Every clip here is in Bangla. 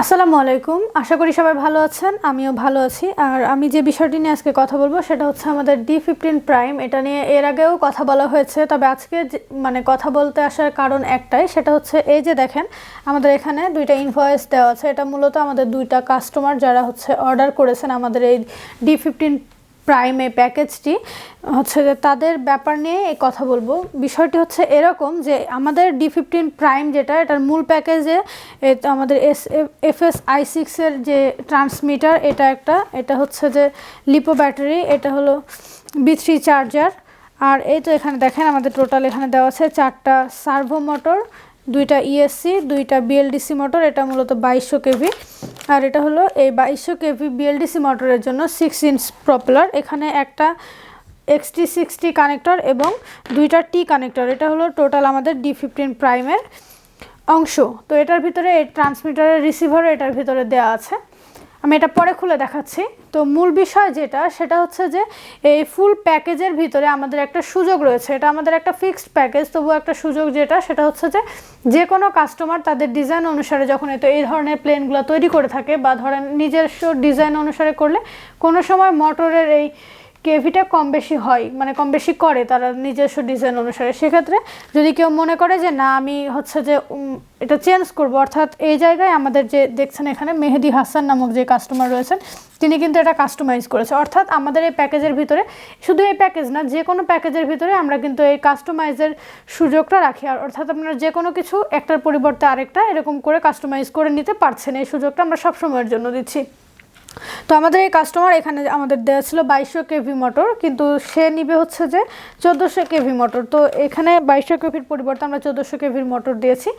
আসসালামু আলাইকুম। আশা করি সবাই ভালো আছেন, আমিও ভালো আছি। আর আমি যে বিষয়টি নিয়ে আজকে কথা বলব সেটা হচ্ছে আমাদের ডি ফিফটিন প্রাইম এটা নিয়ে এর আগেও কথা বলা হয়েছে, তবে আজকে মানে কথা বলতে আসার কারণ একটাই, সেটা হচ্ছে এই যে দেখেন, আমাদের এখানে দুইটা ইনভয়েস দেওয়া আছে। এটা মূলত আমাদের দুইটা কাস্টমার যারা হচ্ছে অর্ডার করেছেন আমাদের এই ডি ফিফটিন প্রাইম প্যাকেজটি হচ্ছে যে তাদের ব্যাপার নিয়ে এই কথা বলব। বিষয়টি হচ্ছে এরকম যে আমাদের ডি ফিফটিন প্রাইম যেটা, এটার মূল প্যাকেজে আমাদের এস, এফ এস আই সিক্সের যে ট্রান্সমিটার এটা একটা, এটা হচ্ছে যে লিপো ব্যাটারি এটা হলো বি থ্রি চার্জার আর এই তো এখানে দেখেন, আমাদের টোটাল এখানে দেওয়া আছে চারটা সার্ভো মোটর দুইটা ইএসসি দুইটা বিএলডিসি মোটর এটা মূলত বাইশশো কেভি। আর এটা হলো এই বাইশশো কেভি বিএলডিসি মোটরের জন্য সিক্স ইঞ্চ প্রপলার এখানে একটা এক্সটি সিক্সটি কানেক্টর এবং দুইটা টি কানেক্টর এটা হলো টোটাল আমাদের ডি ফিফটিন প্রাইমের অংশ। তো এটার ভিতরে এই ট্রান্সমিটারের রিসিভারও এটার ভিতরে দেওয়া আছে। আমি এটা পরে খুলে দেখাচ্ছি। তো মূল বিষয় যেটা, সেটা হচ্ছে যে এই ফুল প্যাকেজের ভিতরে আমাদের একটা সুযোগ রয়েছে। এটা আমাদের একটা ফিক্সড প্যাকেজ তবুও একটা সুযোগ যেটা, সেটা হচ্ছে যে যে কোনো কাস্টমার তাদের ডিজাইন অনুসারে যখন এতো এই ধরনের প্লেনগুলো তৈরি করে থাকে বা ধরেন নিজস্ব ডিজাইন অনুসারে করলে, কোনো সময় মোটরের এই কেভিটা কম বেশি হয় মানে কম বেশি করে তারা নিজস্ব ডিজাইন অনুসারে। সেক্ষেত্রে যদি কেউ মনে করে যে, না, আমি হচ্ছে যে এটা চেঞ্জ করব, অর্থাৎ এই জায়গায় আমাদের যে দেখছেন এখানে মেহেদি হাসান নামক যে কাস্টমার রয়েছেন, তিনি কিন্তু এটা কাস্টমাইজ করেছে। অর্থাৎ আমাদের এই প্যাকেজের ভিতরে, শুধু এই প্যাকেজ না, যে কোনো প্যাকেজের ভিতরে আমরা কিন্তু এই কাস্টমাইজের সুযোগটা রাখি। আর অর্থাৎ আপনারা যে কোনো কিছু একটার পরিবর্তে আরেকটা এরকম করে কাস্টমাইজ করে নিতে পারছেন। এই সুযোগটা আমরা সবসময়ের জন্য দিচ্ছি। তো আমাদের এই কাস্টমার এখানে আমাদের দেওয়া ছিল বাইশশো কেভি মোটর কিন্তু সে নিবে হচ্ছে যে চোদ্দোশো কেভি মোটর তো এখানে বাইশশো কেভির পরিবর্তে আমরা চোদ্দোশো কেভির মোটর দিয়েছি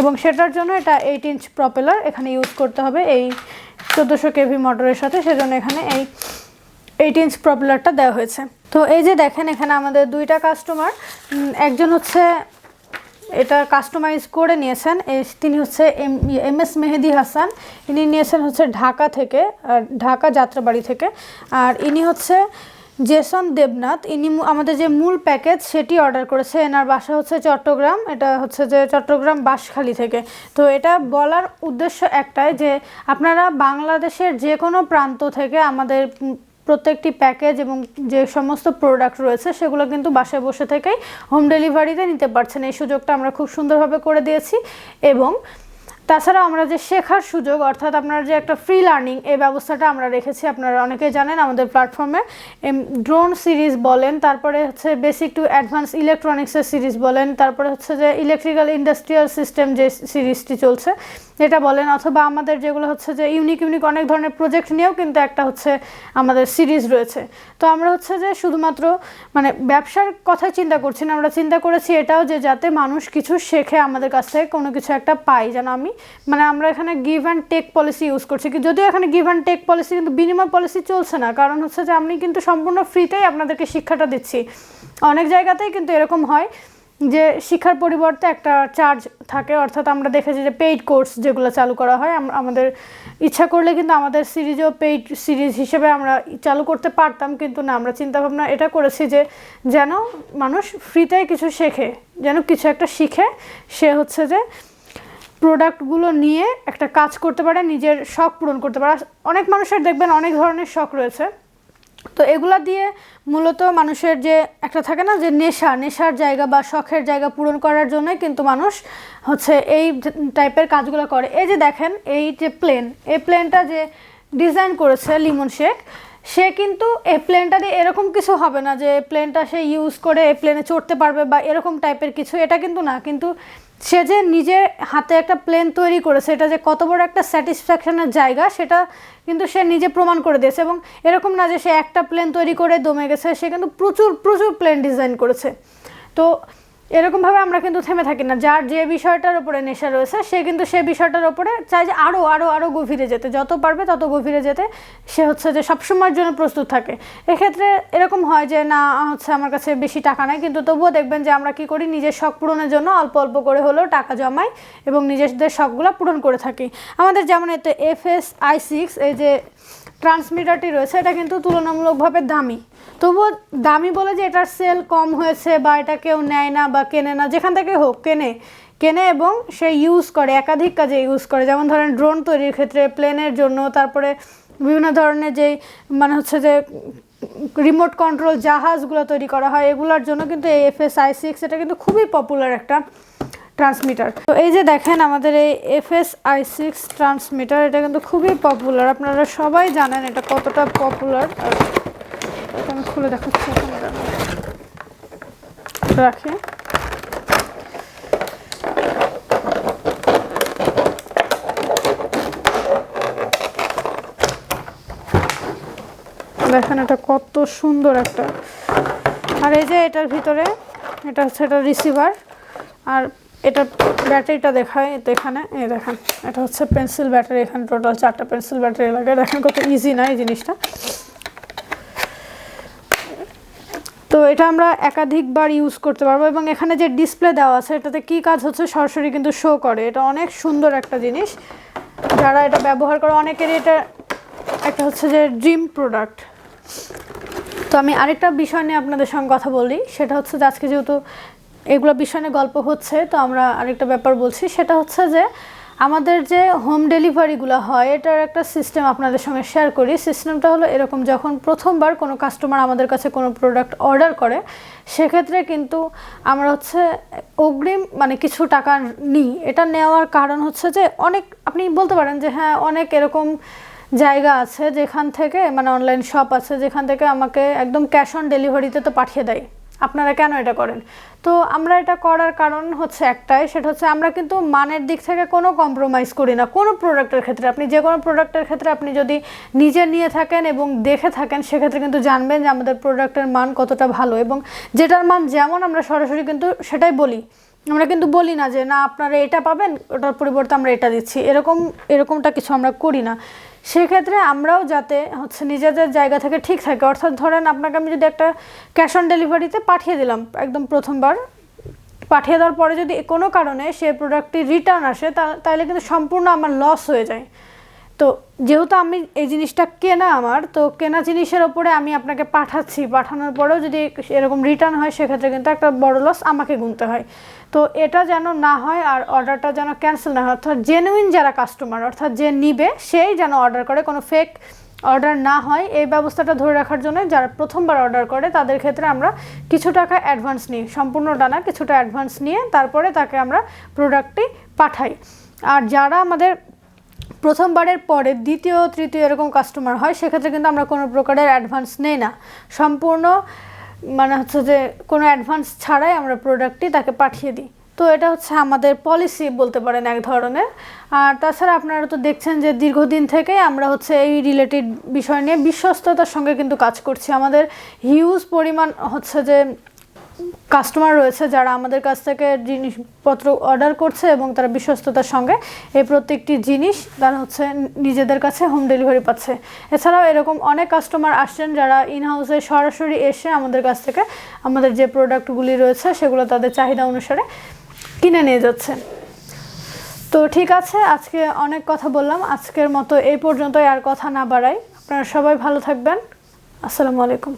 এবং সেটার জন্য এটা এইট ইঞ্চ প্রপেলার এখানে ইউজ করতে হবে এই চোদ্দোশো কেভি মোটরের সাথে। সেজন্য এখানে এই এইট ইঞ্চ প্রপেলারটা দেওয়া হয়েছে। তো এই যে দেখেন এখানে আমাদের দুইটা কাস্টমার একজন হচ্ছে এটা কাস্টমাইজ করে নিয়েছেন। তিনি হচ্ছে এম এস মেহেদি হাসান। ইনি নিয়েছেন হচ্ছে ঢাকা থেকে ঢাকা যাত্রাবাড়ি থেকে। আর ইনি হচ্ছে জেসন দেবনাথ। ইনি আমাদের যে মূল প্যাকেজ সেটি অর্ডার করেছে। এনার বাসা হচ্ছে চট্টগ্রাম। এটা হচ্ছে যে চট্টগ্রাম বাঁশখালী থেকে। তো এটা বলার উদ্দেশ্য একটাই যে, আপনারা বাংলাদেশের যে কোনো প্রান্ত থেকে আমাদের প্রত্যেকটি প্যাকেজ এবং যে সমস্ত প্রোডাক্ট রয়েছে সেগুলো কিন্তু বাসায় বসে থেকেই হোম ডেলিভারিতে নিতে পারছেন। এই সুযোগটা আমরা খুব সুন্দরভাবে করে দিয়েছি এবং তাছাড়াও আমরা যে শেখার সুযোগ, অর্থাৎ আপনার যে একটা ফ্রি লার্নিং এই ব্যবস্থাটা আমরা রেখেছি। আপনারা অনেকেই জানেন আমাদের প্ল্যাটফর্মে ড্রোন সিরিজ বলেন, তারপরে হচ্ছে বেসিক টু অ্যাডভান্স ইলেকট্রনিক্সের সিরিজ বলেন, তারপরে হচ্ছে যে ইলেকট্রিক্যাল ইন্ডাস্ট্রিয়াল সিস্টেম যে সিরিজটি চলছে, এটা বলেন, অথবা আমাদের যেগুলো হচ্ছে যে ইউনিক ইউনিক অনেক ধরনের প্রজেক্ট নিয়েও কিন্তু একটা হচ্ছে আমাদের সিরিজ রয়েছে। তো আমরা হচ্ছে যে শুধুমাত্র মানে ব্যবসার কথা চিন্তা করছি না, আমরা চিন্তা করেছি এটাও যে যাতে মানুষ কিছু শেখে আমাদের কাছ থেকে, কোনো কিছু একটা পাই, যেন আমি মানে আমরা এখানে give and take policy use করছি যদিও এখানে গিভ অ্যান্ড টেক পলিসি কিন্তু বিনিময় পলিসি চলছে না। কারণ হচ্ছে যে আমি কিন্তু সম্পূর্ণ ফ্রিতেই আপনাদেরকে শিক্ষাটা দিচ্ছি। অনেক জায়গাতেই কিন্তু এরকম হয় যে শিক্ষার পরিবর্তে একটা চার্জ থাকে, অর্থাৎ আমরা দেখেছি যে পেইড কোর্স যেগুলো চালু করা হয় আমাদের ইচ্ছা করলে কিন্তু আমাদের সিরিজও পেইড সিরিজ হিসেবে আমরা চালু করতে পারতাম, কিন্তু না, আমরা চিন্তাভাবনা এটা করেছি যে যেন মানুষ ফ্রিতে কিছু শেখে, যেন কিছু একটা শিখে, সে হচ্ছে যে প্রোডাক্টগুলো নিয়ে একটা কাজ করতে পারে, নিজের শখ পূরণ করতে পারে। অনেক মানুষের দেখবেন অনেক ধরনের শখ রয়েছে। তো এগুলা দিয়ে মূলত মানুষের যে একটা থাকে না, যে নেশা, নেশার জায়গা বা শখের জায়গা পূরণ করার জন্যই কিন্তু মানুষ হচ্ছে এই টাইপের কাজগুলো করে। এই যে দেখেন, এই যে প্লেন এই প্লেনটা যে ডিজাইন করেছে লিমন শেখ, সে কিন্তু এই প্লেনটা দিয়ে এরকম কিছু হবে না যে প্লেনটা সে ইউজ করে এই প্লেনে চড়তে পারবে বা এরকম টাইপের কিছু, এটা কিন্তু না। কিন্তু সে যে নিজের হাতে একটা প্লেন তৈরি করেছে, এটা যে কত বড় একটা স্যাটিসফ্যাকশনের জায়গা, সেটা কিন্তু সে নিজে প্রমাণ করে দিয়েছে এবং এরকম না যে সে একটা প্লেন তৈরি করে দমে গেছে, সে কিন্তু প্রচুর প্রচুর প্লেন ডিজাইন করেছে। তো এরকমভাবে আমরা কিন্তু থেমে থাকি না। যার যে বিষয়টার উপরে নেশা রয়েছে, সে কিন্তু সে বিষয়টার উপরে চায় যে আরও আরও আরও গভীরে যেতে। যত পারবে তত গভীরে যেতে। সে হচ্ছে যে সবসময়ের জন্য প্রস্তুত থাকে। এক্ষেত্রে এরকম হয় যে, না, হচ্ছে আমার কাছে বেশি টাকা নাই, কিন্তু তবুও দেখবেন যে আমরা কি করি, নিজের শখ পূরণের জন্য অল্প অল্প করে হলেও টাকা জমাই এবং নিজেদের শখগুলো পূরণ করে থাকি। আমাদের যেমন এতে এফ এস আই সিক্স এই যে ট্রান্সমিটারটি রয়েছে, এটা কিন্তু তুলনামূলকভাবে দামি। তবুও দামি বলে যে এটার সেল কম হয়েছে বা এটা কেউ নেয় না বা কেনে না, যেখান থেকে হোক কেনে কেনে এবং সে ইউজ করে, একাধিক কাজে ইউজ করে। যেমন ধরেন ড্রোন তৈরির ক্ষেত্রে প্লেনের জন্য, তারপরে বিভিন্ন ধরনের যেই মানে হচ্ছে যে রিমোট কন্ট্রোল জাহাজগুলো তৈরি করা হয়, এগুলোর জন্য কিন্তু এই এফ এস আই সিক্স এটা কিন্তু খুবই পপুলার একটা ট্রান্সমিটার তো এই যে দেখেন আমাদের এই F S I six transmitter এটা কিন্তু খুবই পপুলার আপনারা সবাই জানেন এটা কতটা পপুলার আমি খুলে দেখাচ্ছি রাখি। দেখেন এটা কত সুন্দর একটা। আর এই যে এটার ভিতরে, এটা হচ্ছে এটা রিসিভার আর এটা ব্যাটারিটা দেখায় তো এখানে, এই দেখেন, এটা হচ্ছে পেন্সিল ব্যাটারি, এখানে টোটাল চারটা পেন্সিল ব্যাটারি লাগে, দেখেন কত ইজি না এই জিনিসটা। তো এটা আমরা একাধিকবার ইউজ করতে পারব এবং এখানে যে ডিসপ্লে দেওয়া আছে, এটাতে কি কাজ হচ্ছে সরাসরি কিন্তু শো করে। এটা অনেক সুন্দর একটা জিনিস। যারা এটা ব্যবহার করে, অনেকেরই এটা একটা হচ্ছে যে ড্রিম প্রোডাক্ট তো আমি আরেকটা বিষয় নিয়ে আপনাদের সঙ্গে কথা বলি, সেটা হচ্ছে যে আজকে যেহেতু এগুলো বিষয় গল্প হচ্ছে, তো আমরা আরেকটা ব্যাপার বলছি, সেটা হচ্ছে যে আমাদের যে হোম ডেলিভারিগুলো হয়, এটার একটা সিস্টেম আপনাদের সঙ্গে শেয়ার করি। সিস্টেমটা হলো এরকম, যখন প্রথমবার কোনো কাস্টমার আমাদের কাছে কোনো প্রোডাক্ট অর্ডার করে, সেক্ষেত্রে কিন্তু আমরা হচ্ছে অগ্রিম মানে কিছু টাকা নিই। এটা নেওয়ার কারণ হচ্ছে যে অনেক, আপনি বলতে পারেন যে হ্যাঁ অনেক এরকম জায়গা আছে যেখান থেকে মানে অনলাইন শপ আছে, যেখান থেকে আমাকে একদম ক্যাশ অন ডেলিভারিতে তো পাঠিয়ে দেয়। আপনারা কেন এটা করেন? তো আমরা এটা করার কারণ হচ্ছে একটাই, সেটা হচ্ছে আমরা কিন্তু মানের দিক থেকে কোনো কম্প্রোমাইজ করি না। কোনো প্রোডাক্টের ক্ষেত্রে আপনি যে কোনো প্রোডাক্টের ক্ষেত্রে আপনি যদি নিজে নিয়ে থাকেন এবং দেখে থাকেন, সেক্ষেত্রে কিন্তু জানবেন যে আমাদের প্রোডাক্টের মান কতটা ভালো এবং যেটার মান যেমন আমরা সরাসরি কিন্তু সেটাই বলি। আমরা কিন্তু বলি না যে, না, আপনারা এটা পাবেন, ওটার পরিবর্তে আমরা এটা দিচ্ছি। এরকম, এরকমটা কিছু আমরা করি না। সেক্ষেত্রে আমরাও যাতে হচ্ছে নিজেদের জায়গা থেকে ঠিক থাকে। অর্থাৎ ধরেন আপনাকে আমি যদি একটা ক্যাশ অন ডেলিভারিতে পাঠিয়ে দিলাম, একদম প্রথমবার, পাঠিয়ে দেওয়ার পরে যদি কোনো কারণে সে প্রোডাক্টটি রিটার্ন আসে তাহলে কিন্তু সম্পূর্ণ আমার লস হয়ে যায়। তো যেহেতু আমি এই জিনিসটা কেনা আমার, তো কেনা জিনিসের ওপরে আমি আপনাকে পাঠাচ্ছি। পাঠানোর পরেও যদি এরকম রিটার্ন হয়, সেক্ষেত্রে কিন্তু একটা বড় লস আমাকে গুনতে হয়। তো এটা যেন না হয় আর অর্ডারটা যেন ক্যান্সেল না হয়, অর্থাৎ জেনুইন যারা কাস্টমার অর্থাৎ যে নিবে, সেই যেন অর্ডার করে। কোনো ফেক অর্ডার না হয়। এই ব্যবস্থাটা ধরে রাখার জন্য যারা প্রথমবার অর্ডার করে, তাদের ক্ষেত্রে আমরা কিছু টাকা অ্যাডভান্স নিই। সম্পূর্ণ না কিছুটা অ্যাডভান্স নিয়ে তারপরে তাকে আমরা প্রোডাক্টটি পাঠাই। আর যারা আমাদের প্রথমবারের পরে দ্বিতীয় তৃতীয় এরকম কাস্টমার হয়, সেক্ষেত্রে কিন্তু আমরা কোনো প্রকারের অ্যাডভান্স নেই না। সম্পূর্ণ মানে হচ্ছে যে কোনো অ্যাডভান্স ছাড়াই আমরা প্রোডাক্টটি তাকে পাঠিয়ে দিই। তো এটা হচ্ছে আমাদের পলিসি বলতে পারেন এক ধরনের। আর তাছাড়া আপনারা তো দেখছেন যে দীর্ঘদিন থেকেই আমরা হচ্ছে এই রিলেটেড বিষয় নিয়ে বিশ্বস্ততার সঙ্গে কিন্তু কাজ করছি। আমাদের হিউজ পরিমাণ হচ্ছে যে কাস্টমার রয়েছে যারা আমাদের কাছ থেকে জিনিসপত্র অর্ডার করছে এবং তারা বিশ্বস্ততার সঙ্গে এই প্রত্যেকটি জিনিস তারা হচ্ছে নিজেদের কাছে হোম ডেলিভারি পাচ্ছে। এছাড়াও এরকম অনেক কাস্টমার আসছেন যারা ইন হাউসে সরাসরি এসে আমাদের কাছ থেকে আমাদের যে প্রোডাক্টগুলি রয়েছে সেগুলো তাদের চাহিদা অনুসারে কিনে নিয়ে যাচ্ছে তো ঠিক আছে, আজকে অনেক কথা বললাম। আজকের মতো এই পর্যন্তই, আর কথা না বাড়াই। আপনারা সবাই ভালো থাকবেন। আসসালামু আলাইকুম।